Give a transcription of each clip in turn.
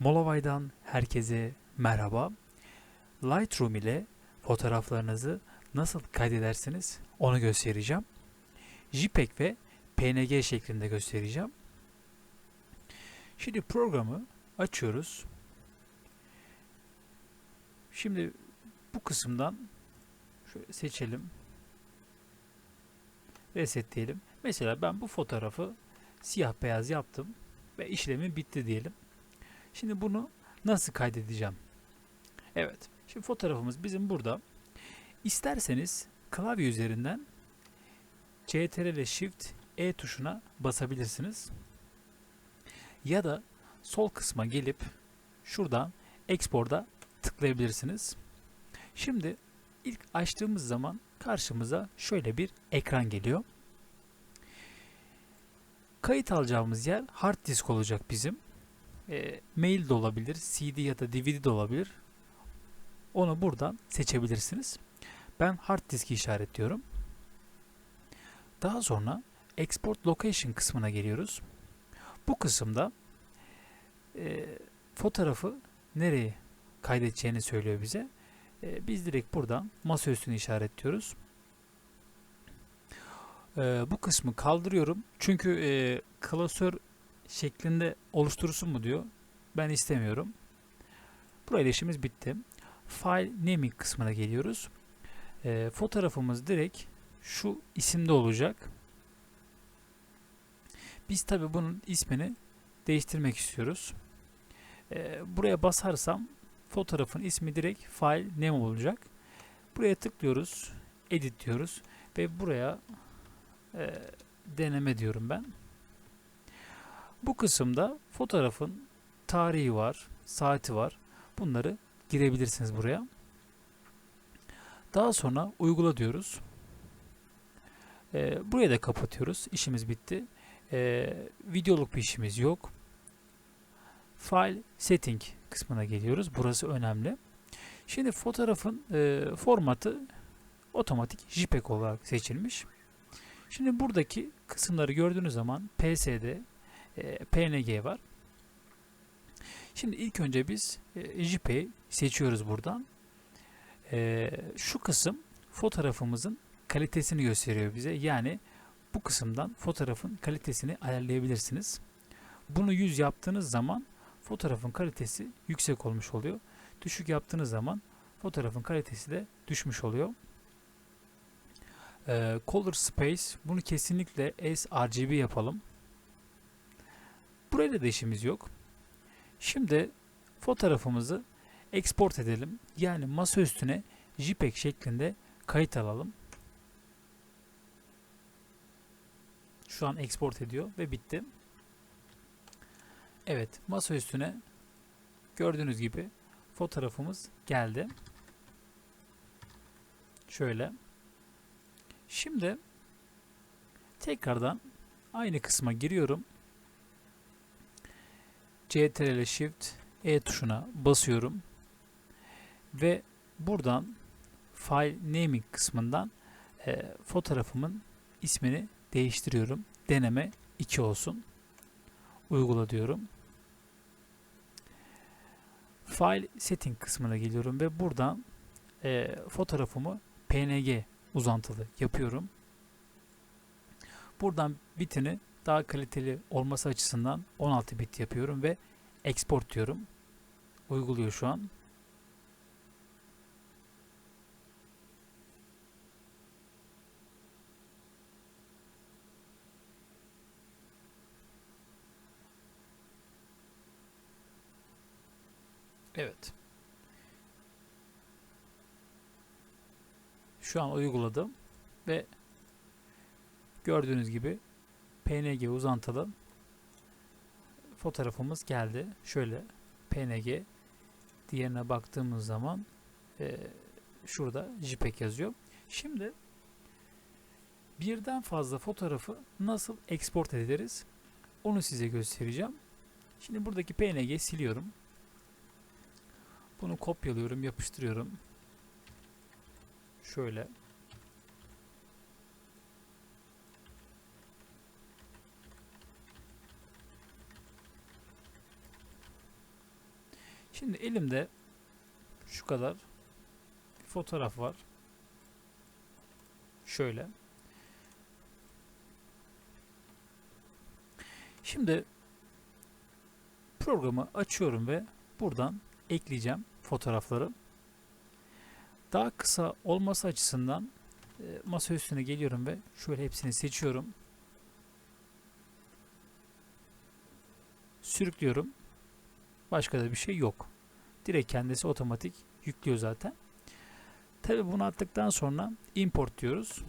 Molovay'dan herkese merhaba. Lightroom ile fotoğraflarınızı nasıl kaydedersiniz onu göstereceğim. JPEG ve PNG şeklinde göstereceğim. Şimdi programı açıyoruz. Şimdi bu kısımdan şöyle seçelim. Resetleyelim. Mesela ben bu fotoğrafı siyah beyaz yaptım ve işlemi bitti diyelim. Şimdi bunu nasıl kaydedeceğim? Evet. Şimdi fotoğrafımız bizim burada. İsterseniz klavye üzerinden CTRL Shift E tuşuna basabilirsiniz. Ya da sol kısma gelip şuradan Export'a tıklayabilirsiniz. Şimdi ilk açtığımız zaman karşımıza şöyle bir ekran geliyor. Kayıt alacağımız yer hard disk olacak bizim. E, mail de olabilir, CD ya da DVD de olabilir. Onu buradan seçebilirsiniz. Ben hard diski işaretliyorum. Daha sonra Export Location kısmına geliyoruz. Bu kısımda e, fotoğrafı nereye kaydedeceğini söylüyor bize. E, biz direkt buradan masa üstünü işaretliyoruz. E, bu kısmı kaldırıyorum. Çünkü e, klasör şeklinde oluşturursun mu diyor. Ben istemiyorum. Burayla işimiz bitti. File naming kısmına geliyoruz. E, fotoğrafımız direkt şu isimde olacak. Biz tabi bunun ismini değiştirmek istiyoruz. E, buraya basarsam fotoğrafın ismi direkt file name olacak. Buraya tıklıyoruz. Edit diyoruz. Ve buraya e, deneme diyorum ben. Bu kısımda fotoğrafın tarihi var, saati var. Bunları girebilirsiniz buraya. Daha sonra uygula diyoruz. Ee, buraya da kapatıyoruz. İşimiz bitti. Ee, videoluk bir işimiz yok. File setting kısmına geliyoruz. Burası önemli. Şimdi fotoğrafın e, formatı otomatik JPEG olarak seçilmiş. Şimdi buradaki kısımları gördüğünüz zaman PSD, e, PNG var. Şimdi ilk önce biz e, JPEG seçiyoruz buradan. E, şu kısım fotoğrafımızın kalitesini gösteriyor bize. Yani bu kısımdan fotoğrafın kalitesini ayarlayabilirsiniz. Bunu 100 yaptığınız zaman fotoğrafın kalitesi yüksek olmuş oluyor. Düşük yaptığınız zaman fotoğrafın kalitesi de düşmüş oluyor. Color space bunu kesinlikle sRGB yapalım. Burayla da işimiz yok. Şimdi fotoğrafımızı export edelim. Yani masa üstüne JPEG şeklinde kayıt alalım. Şu an export ediyor ve bitti. Evet, masa üstüne gördüğünüz gibi fotoğrafımız geldi. Şöyle. Şimdi tekrardan aynı kısma giriyorum. CTRL Shift E tuşuna basıyorum. Ve buradan File Naming kısmından e, fotoğrafımın ismini değiştiriyorum. Deneme 2 olsun. Uygula diyorum. File Setting kısmına geliyorum ve buradan e, fotoğrafımı PNG uzantılı yapıyorum. Buradan bitini daha kaliteli olması açısından 16 bit yapıyorum ve export diyorum. Uyguluyor şu an. Evet. Şu an uyguladım ve gördüğünüz gibi PNG uzantılı fotoğrafımız geldi. Şöyle PNG diğerine baktığımız zaman e, şurada JPEG yazıyor. Şimdi birden fazla fotoğrafı nasıl export ederiz? Onu size göstereceğim. Şimdi buradaki PNG siliyorum. Bunu kopyalıyorum, yapıştırıyorum. Şöyle Şimdi elimde şu kadar bir fotoğraf var. Şöyle. Şimdi programı açıyorum ve buradan ekleyeceğim fotoğrafları. Daha kısa olması açısından e, masa üstüne geliyorum ve şöyle hepsini seçiyorum. Sürüklüyorum. Başka da bir şey yok. Direkt kendisi otomatik yüklüyor zaten. Tabi bunu attıktan sonra import diyoruz.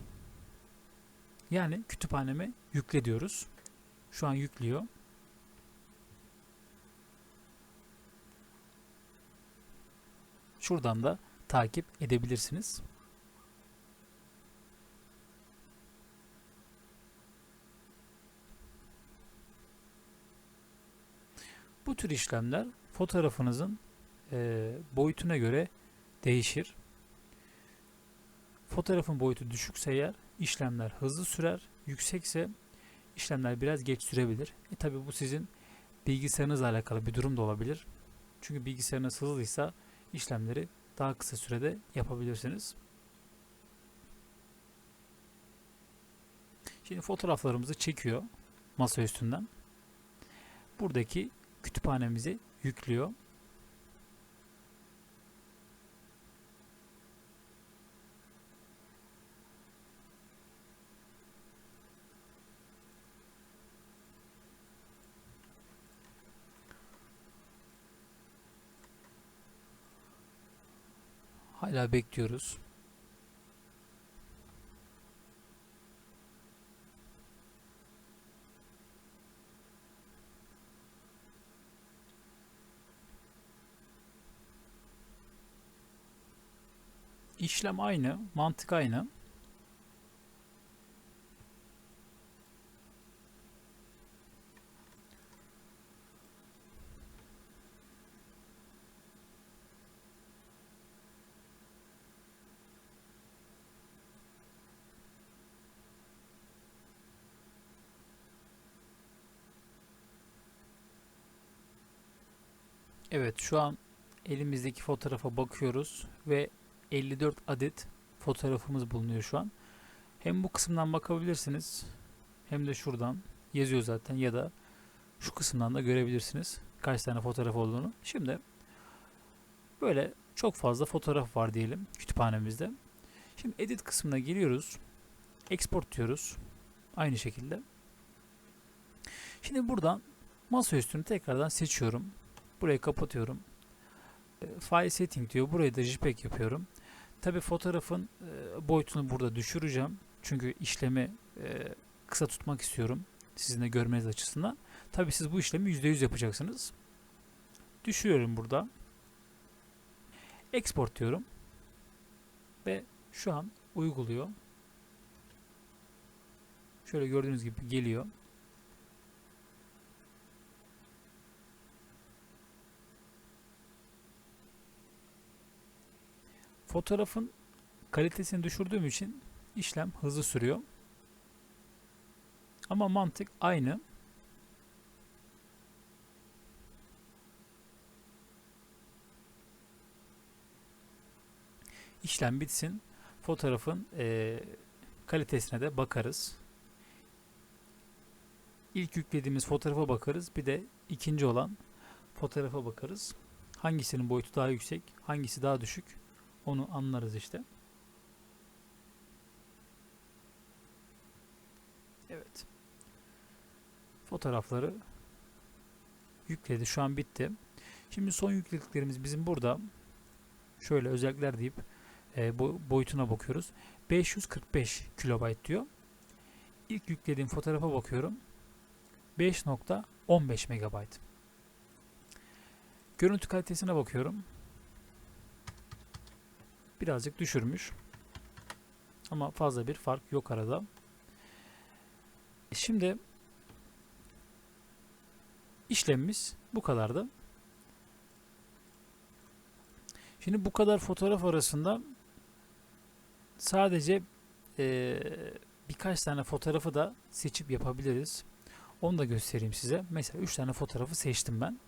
Yani kütüphaneme yükle diyoruz. Şu an yüklüyor. Şuradan da takip edebilirsiniz. Bu tür işlemler fotoğrafınızın e, boyutuna göre değişir. Fotoğrafın boyutu düşükse eğer işlemler hızlı sürer, yüksekse işlemler biraz geç sürebilir. E tabi bu sizin bilgisayarınızla alakalı bir durum da olabilir. Çünkü bilgisayarınız hızlıysa işlemleri daha kısa sürede yapabilirsiniz. Şimdi fotoğraflarımızı çekiyor masa üstünden. Buradaki kütüphanemizi yüklüyor. Hala bekliyoruz. İşlem aynı, mantık aynı. Evet, şu an elimizdeki fotoğrafa bakıyoruz ve 54 adet fotoğrafımız bulunuyor şu an. Hem bu kısımdan bakabilirsiniz hem de şuradan yazıyor zaten ya da şu kısımdan da görebilirsiniz kaç tane fotoğraf olduğunu. Şimdi böyle çok fazla fotoğraf var diyelim kütüphanemizde. Şimdi edit kısmına geliyoruz. Export diyoruz. Aynı şekilde. Şimdi buradan masa üstünü tekrardan seçiyorum. Burayı kapatıyorum. File setting diyor. Burayı da JPEG yapıyorum. Tabi fotoğrafın e, boyutunu burada düşüreceğim. Çünkü işlemi e, kısa tutmak istiyorum. Sizin de görmeniz açısından. Tabi siz bu işlemi %100 yapacaksınız. Düşürüyorum burada. Export diyorum. Ve şu an uyguluyor. Şöyle gördüğünüz gibi geliyor. Fotoğrafın kalitesini düşürdüğüm için işlem hızlı sürüyor. Ama mantık aynı. İşlem bitsin. Fotoğrafın e, kalitesine de bakarız. İlk yüklediğimiz fotoğrafa bakarız. Bir de ikinci olan fotoğrafa bakarız. Hangisinin boyutu daha yüksek, hangisi daha düşük onu anlarız işte. Evet. Fotoğrafları yükledi. Şu an bitti. Şimdi son yüklediklerimiz bizim burada. Şöyle özellikler deyip e, boyutuna bakıyoruz. 545 kilobayt diyor. İlk yüklediğim fotoğrafa bakıyorum. 5.15 megabayt. Görüntü kalitesine bakıyorum birazcık düşürmüş. Ama fazla bir fark yok arada. Şimdi işlemimiz bu kadardı. Şimdi bu kadar fotoğraf arasında sadece e, birkaç tane fotoğrafı da seçip yapabiliriz. Onu da göstereyim size. Mesela 3 tane fotoğrafı seçtim ben.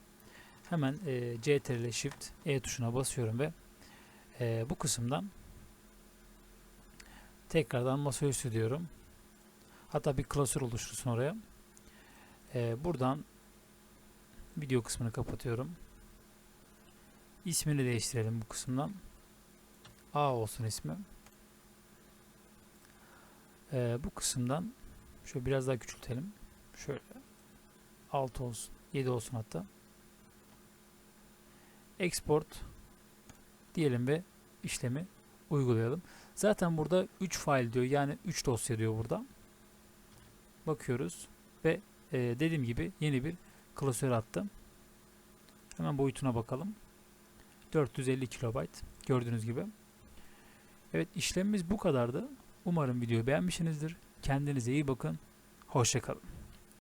hemen e, CTRL Shift E tuşuna basıyorum ve e, bu kısımdan tekrardan masaüstü diyorum. Hatta bir klasör oluştursun oraya. E, buradan video kısmını kapatıyorum. İsmini değiştirelim bu kısımdan. A olsun ismi. E, bu kısımdan şöyle biraz daha küçültelim. Şöyle 6 olsun. 7 olsun hatta. Export diyelim ve işlemi uygulayalım. Zaten burada 3 file diyor. Yani 3 dosya diyor burada. Bakıyoruz ve e, dediğim gibi yeni bir klasör attım. Hemen boyutuna bakalım. 450 KB gördüğünüz gibi. Evet işlemimiz bu kadardı. Umarım videoyu beğenmişsinizdir. Kendinize iyi bakın. Hoşçakalın.